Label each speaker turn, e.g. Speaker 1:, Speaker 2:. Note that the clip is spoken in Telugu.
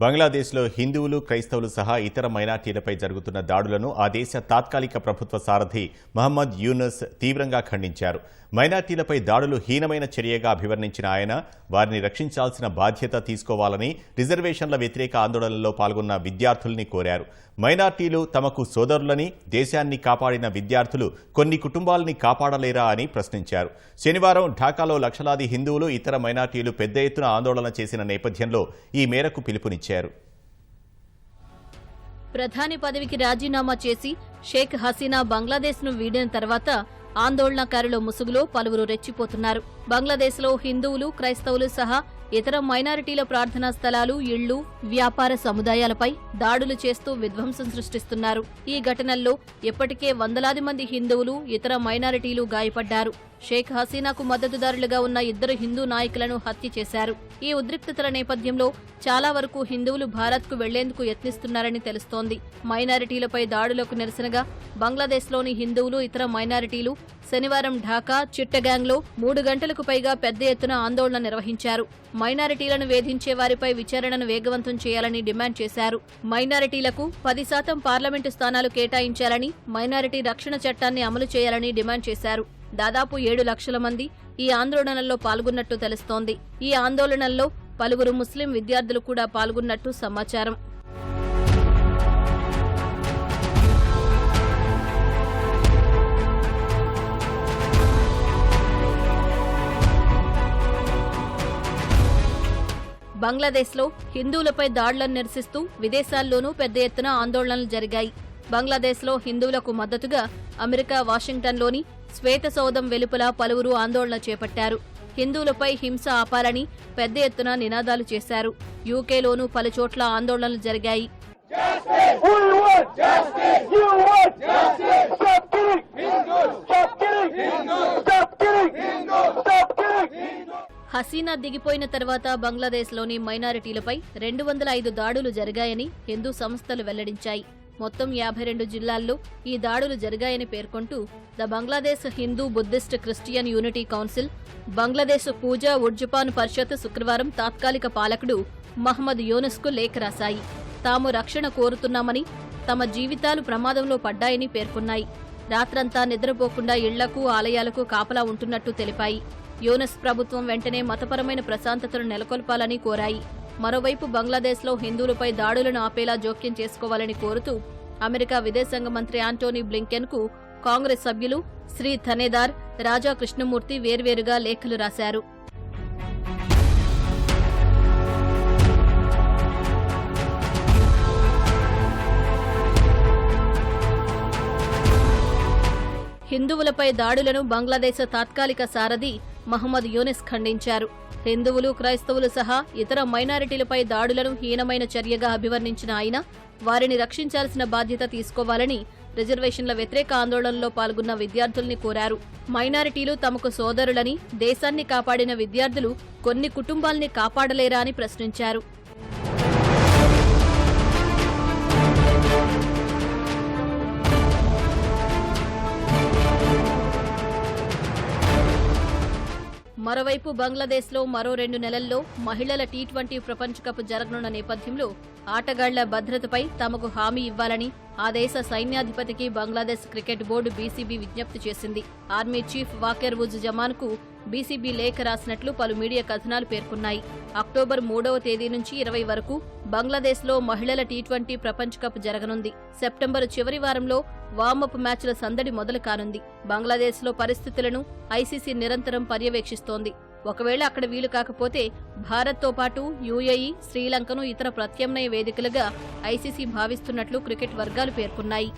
Speaker 1: బంగ్లాదేశ్లో హిందువులు క్రైస్తవులు సహా ఇతర మైనార్టీలపై జరుగుతున్న దాడులను ఆ దేశ తాత్కాలిక ప్రభుత్వ సారథి మహమ్మద్ యూనస్ తీవ్రంగా ఖండించారు. మైనార్టీలపై దాడులు హీనమైన చర్యగా అభివర్ణించిన ఆయన వారిని రక్షించాల్సిన బాధ్యత తీసుకోవాలని రిజర్వేషన్ల వ్యతిరేక ఆందోళనలో పాల్గొన్న విద్యార్థుల్ని కోరారు. మైనార్టీలు తమకు సోదరులని దేశాన్ని కాపాడిన విద్యార్థులు కొన్ని కుటుంబాలని కాపాడలేరా అని ప్రశ్నించారు. శనివారం ఢాకాలో లక్షలాది హిందువులు ఇతర మైనార్టీలు పెద్ద ఎత్తున ఆందోళన చేసిన నేపథ్యంలో ఈ మేరకు పిలుపునిచ్చారు.
Speaker 2: ప్రధాని పదవికి రాజీనామా చేసి షేక్ హసీనా బంగ్లాదేశ్ను వీడిన తర్వాత ఆందోళనకారుల ముసుగులో పలువురు రెచ్చిపోతున్నారు. బంగ్లాదేశ్లో హిందువులు క్రైస్తవులు సహా ఇతర మైనారిటీల ప్రార్థనా స్థలాలు ఇళ్ళు వ్యాపార సముదాయాలపై దాడులు చేస్తూ విధ్వంసం సృష్టిస్తున్నారు. ఈ ఘటనల్లో ఇప్పటికే వందలాది మంది హిందువులు ఇతర మైనారిటీలు గాయపడ్డారు. షేక్ హసీనాకు మద్దతుదారులుగా ఉన్న ఇద్దరు హిందూ నాయకులను హత్య చేశారు. ఈ ఉద్రిక్తతల నేపథ్యంలో చాలా వరకు హిందువులు భారత్కు వెళ్ళేందుకు యత్నిస్తున్నారని తెలుస్తోంది. మైనారిటీలపై దాడులకు నిరసనగా బంగ్లాదేశ్లోని హిందువులు ఇతర మైనారిటీలు శనివారం ఢాకా చిట్టగాంగ్లో మూడు గంటలకు పైగా పెద్ద ఎత్తున ఆందోళన నిర్వహించారు. మైనారిటీలను వేధించే వారిపై విచారణను వేగవంతం చేయాలని డిమాండ్ చేశారు. మైనారిటీలకు పది శాతం పార్లమెంటు స్థానాలు కేటాయించాలని మైనారిటీ రక్షణ చట్టాన్ని అమలు చేయాలని డిమాండ్ చేశారు. దాదాపు ఏడు లక్షల మంది ఈ ఆందోళనల్లో పాల్గొన్నట్టు తెలుస్తోంది. ఈ ఆందోళనల్లో పలువురు ముస్లిం విద్యార్థులు కూడా పాల్గొన్నట్టు సమాచారం. బంగ్లాదేశ్లో హిందువులపై దాడులను నిరసిస్తూ విదేశాల్లోనూ పెద్ద ఎత్తున ఆందోళనలు జరిగాయి. బంగ్లాదేశ్లో హిందువులకు మద్దతుగా అమెరికా వాషింగ్టన్లోని శ్వేత సౌధం వెలుపల పలువురు ఆందోళన చేపట్టారు. హిందువులపై హింస ఆపాలని పెద్ద ఎత్తున నినాదాలు చేశారు. యూకేలోనూ పలుచోట్ల ఆందోళనలు జరిగాయి. హసీనా దిగిపోయిన తర్వాత బంగ్లాదేశ్లోని మైనారిటీలపై రెండు వందల ఐదు దాడులు జరిగాయని హిందూ సంస్థలు వెల్లడించాయి. మొత్తం యాభై రెండు జిల్లాల్లో ఈ దాడులు జరిగాయని పేర్కొంటూ the Bangladesh Hindu Buddhist Christian unity council Bangladesh Puja Udjapan Parishad శుక్రవారం తాత్కాలిక పాలకుడు మహమ్మద్ యూనస్కు లేఖ రాశాయి. తాము రక్షణ కోరుతున్నామని తమ జీవితాలు ప్రమాదంలో పడ్డాయని పేర్కొన్నాయి. రాత్రంతా నిద్రపోకుండా ఇళ్ళకు ఆలయాలకు కాపలా ఉంటున్నట్టు తెలిపాయి. యోనస్ ప్రభుత్వం వెంటనే మతపరమైన ప్రశాంతతను నెలకొల్పాలని కోరాయి. మరోవైపు బంగ్లాదేశ్లో హిందువులపై దాడులను ఆపేలా జోక్యం చేసుకోవాలని కోరుతూ అమెరికా విదేశాంగ మంత్రి ఆంటోనీ బ్లింకెన్కు కాంగ్రెస్ సభ్యులు శ్రీ ధనేదార్ రాజా కృష్ణమూర్తి వేర్వేరుగా లేఖలు రాశారు. హిందువులపై దాడులను బంగ్లాదేశ్ తాత్కాలిక సారథి మహమ్మద్ యూనిస్ ఖండించారు. హిందువులు క్రైస్తవులు సహా ఇతర మైనారిటీలపై దాడులను హీనమైన చర్యగా అభివర్ణించిన ఆయన వారిని రక్షించాల్సిన బాధ్యత తీసుకోవాలని రిజర్వేషన్ల వ్యతిరేక ఆందోళనలో పాల్గొన్న విద్యార్థుల్ని కోరారు. మైనారిటీలు తమకు సోదరులని దేశాన్ని కాపాడిన విద్యార్థులు కొన్ని కుటుంబాల్ని కాపాడలేరా అని ప్రశ్నించారు. మరోవైపు బంగ్లాదేశ్లో మరో రెండు నెలల్లో మహిళల టీ ట్వంటీ ప్రపంచ కప్ జరగనున్న నేపథ్యంలో ఆటగాళ్ళ భద్రతపై తమకు హామీ ఇవ్వాలని ఆ దేశ సైన్యాధిపతికి బంగ్లాదేశ్ క్రికెట్ బోర్డు బీసీబీ విజ్ఞప్తి చేసింది. ఆర్మీ చీఫ్ వాకెర్ ఉజ్ జమాన్కు బీసీబీ లేఖ రాసినట్లు పలు మీడియా కథనాలు పేర్కొన్నాయి. అక్టోబర్ మూడవ తేదీ నుంచి ఇరవై వరకు బంగ్లాదేశ్లో మహిళల టీ ట్వంటీ ప్రపంచ కప్ జరగనుంది. సెప్టెంబర్ చివరి వారంలో వార్మప్ మ్యాచ్ల సందడి మొదలు కానుంది. బంగ్లాదేశ్లో పరిస్థితులను ఐసీసీ నిరంతరం పర్యవేక్షిస్తోంది. ఒకవేళ అక్కడ వీలు కాకపోతే భారత్తో పాటు యూఏఈ శ్రీలంకను ఇతర ప్రత్యామ్నాయ వేదికలుగా ఐసీసీ భావిస్తున్నట్లు క్రికెట్ వర్గాలు పేర్కొన్నాయి.